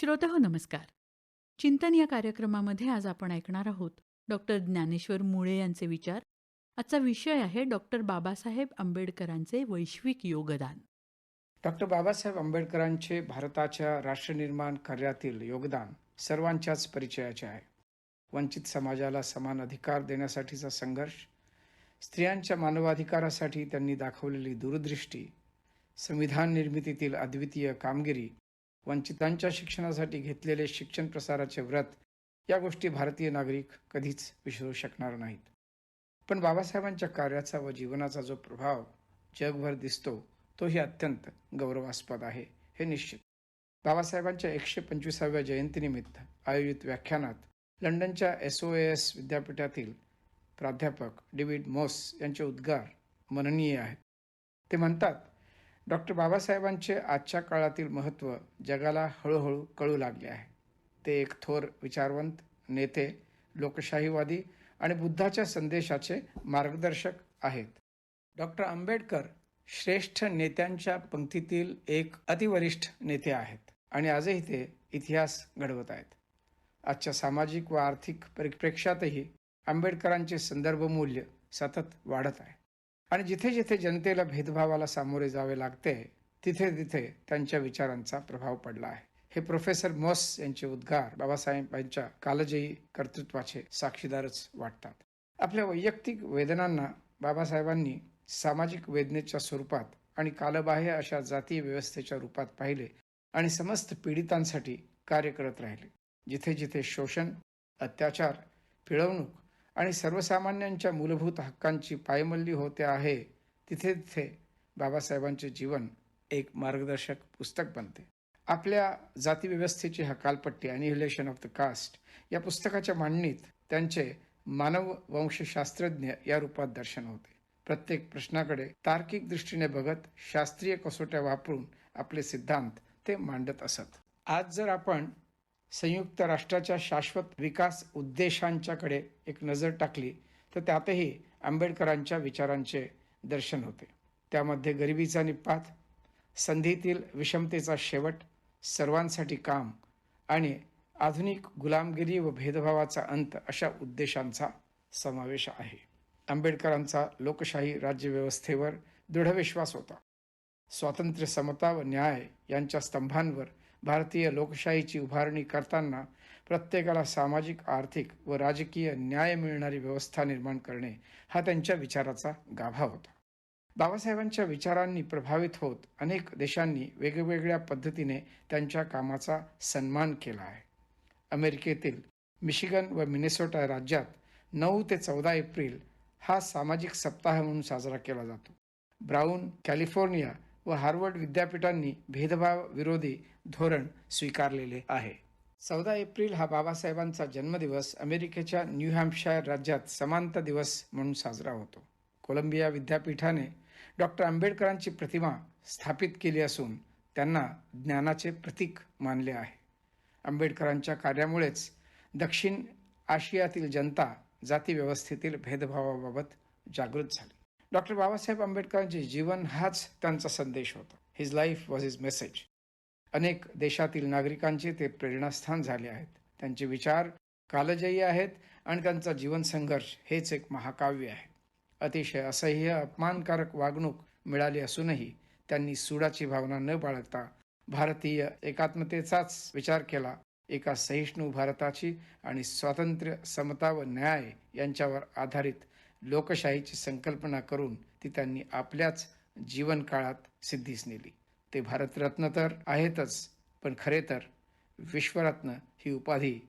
श्रोते हो नमस्कार. चिंतन या कार्यक्रमामध्ये आज आपण ऐकणार आहोत डॉक्टर ज्ञानेश्वर मुळे यांचे विचार. आजचा विषय आहे डॉक्टर बाबासाहेब आंबेडकरांचे वैश्विक योगदान. डॉक्टर बाबासाहेब आंबेडकरांचे भारताच्या राष्ट्रनिर्माण कार्यातील योगदान सर्वांच्याच परिचयाचे आहे. वंचित समाजाला समान अधिकार देण्यासाठीचा संघर्ष स्त्रियांच्या मानवाधिकारासाठी त्यांनी दाखवलेली दूरदृष्टी संविधान निर्मितीतील अद्वितीय कामगिरी वंचितांच्या शिक्षणासाठी घेतलेले शिक्षण प्रसाराचे व्रत या गोष्टी भारतीय नागरिक कधीच विसरू शकणार नाहीत. पण बाबासाहेबांच्या कार्याचा व जीवनाचा जो प्रभाव जगभर दिसतो तोही अत्यंत गौरवास्पद आहे हे निश्चित. बाबासाहेबांच्या एकशे पंचवीसाव्या जयंतीनिमित्त आयोजित व्याख्यानात लंडनच्या एस ओ एस विद्यापीठातील प्राध्यापक डेव्हिड मोस यांचे उद्गार मननीय आहेत. ते म्हणतात डॉक्टर बाबासाहेबांचे आजच्या काळातील महत्त्व जगाला हळूहळू कळू लागले आहे. ते एक थोर विचारवंत नेते लोकशाहीवादी आणि बुद्धाच्या संदेशाचे मार्गदर्शक आहेत. डॉक्टर आंबेडकर श्रेष्ठ नेत्यांच्या पंक्तीतील एक अतिवरिष्ठ नेते आहेत आणि आजही ते इतिहास घडवत आहेत. आजच्या सामाजिक व आर्थिक परिप्रेक्ष्यातही आंबेडकरांचे संदर्भ मूल्य सतत वाढत आहे. आणि जिथे जिथे जनतेला भेदभावाला सामोरे जावे लागते तिथे तिथे त्यांच्या विचारांचा प्रभाव पडला आहे. हे प्रोफेसर मॉस यांचे उद्गार बाबासाहेब यांच्या कालजयी कर्तृत्वाचे साक्षीदारच वाटतात. आपल्या वैयक्तिक वेदनांना बाबासाहेबांनी सामाजिक वेदनेच्या स्वरूपात आणि कालबाह्य अशा जातीय व्यवस्थेच्या रूपात पाहिले आणि समस्त पीडितांसाठी कार्य करत राहिले. जिथे जिथे शोषण अत्याचार पिळवणूक आणि सर्वसामान्यांच्या मूलभूत हक्कांची पायमल्ली होते आहे तिथे तिथे बाबासाहेबांचे जीवन एक मार्गदर्शक पुस्तक बनते. आपल्या जातीव्यवस्थेची हकालपट्टी अनिहिलेशन ऑफ द कास्ट या पुस्तकाच्या मांडणीत त्यांचे मानव वंशशास्त्रज्ञ या रूपात दर्शन होते. प्रत्येक प्रश्नाकडे तार्किक दृष्टीने बघत शास्त्रीय कसोट्या वापरून आपले सिद्धांत ते मांडत असत. आज जर आपण संयुक्त राष्ट्राच्या शाश्वत विकास उद्देशांच्याकडे एक नजर टाकली तर त्यातही आंबेडकरांच्या विचारांचे दर्शन होते. त्यामध्ये गरिबीचा निपात संधीतील विषमतेचा शेवट सर्वांसाठी काम आणि आधुनिक गुलामगिरी व भेदभावाचा अंत अशा उद्देशांचा समावेश आहे. आंबेडकरांचा लोकशाही राज्यव्यवस्थेवर दृढ विश्वास होता. स्वातंत्र्य समता व न्याय यांच्या स्तंभांवर भारतीय लोकशाहीची उभारणी करताना प्रत्येकाला सामाजिक आर्थिक व राजकीय न्याय मिळणारी व्यवस्था निर्माण करणे हा त्यांच्या विचाराचा गाभा होता. बाबासाहेबांच्या विचारांनी प्रभावित होत अनेक देशांनी वेगवेगळ्या पद्धतीने त्यांच्या कामाचा सन्मान केला आहे. अमेरिकेतील मिशिगन व मिनेसोटा राज्यात नऊ ते चौदा एप्रिल हा सामाजिक सप्ताह म्हणून साजरा केला जातो. ब्राऊन कॅलिफोर्निया व हार्वर्ड विद्यापीठांनी भेदभाव विरोधी धोरण स्वीकारलेले आहे. चौदा एप्रिल हा बाबासाहेबांचा जन्मदिवस अमेरिकेच्या न्यू हॅम्पशायर राज्यात समांत दिवस म्हणून साजरा होतो. कोलंबिया विद्यापीठाने डॉक्टर आंबेडकरांची प्रतिमा स्थापित केली असून त्यांना ज्ञानाचे प्रतीक मानले आहे. आंबेडकरांच्या कार्यामुळेच दक्षिण आशियातील जनता जातीव्यवस्थेतील भेदभावाबाबत जागृत झाली. डॉक्टर बाबासाहेब आंबेडकरांचे जीवन हाच त्यांचा संदेश होता. His life was his message अनेक देशातील नागरिकांचे ते प्रेरणास्थान झाले आहेत. त्यांचे विचार कालजयी आहेत आणि त्यांचा जीवन संघर्ष हेच एक महाकाव्य आहे. अतिशय असह्य अपमानकारक वागणूक मिळाली असूनही त्यांनी सुडाची भावना न बाळगता भारतीय एकात्मतेचाच विचार केला. एका सहिष्णू भारताची आणि स्वातंत्र्य समता व न्याय यांच्यावर आधारित लोकशाहीची संकल्पना करून ती त्यांनी आपल्याच जीवनकाळात सिद्धीस नेली. ते भारतरत्न तर आहेतच पण खरे तर विश्वरत्न ही उपाधी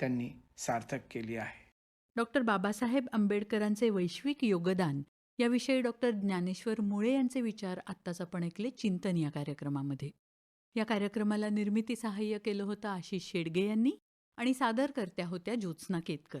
त्यांनी सार्थक केली आहे. डॉक्टर बाबासाहेब आंबेडकरांचे वैश्विक योगदान याविषयी डॉक्टर ज्ञानेश्वर मुळे यांचे विचार आत्ताच आपण ऐकले चिंतन या कार्यक्रमामध्ये. या कार्यक्रमाला निर्मिती सहाय्य केलं होतं आशिष शेडगे यांनी आणि सादरकर्त्या होत्या ज्योत्स्ना केतकर.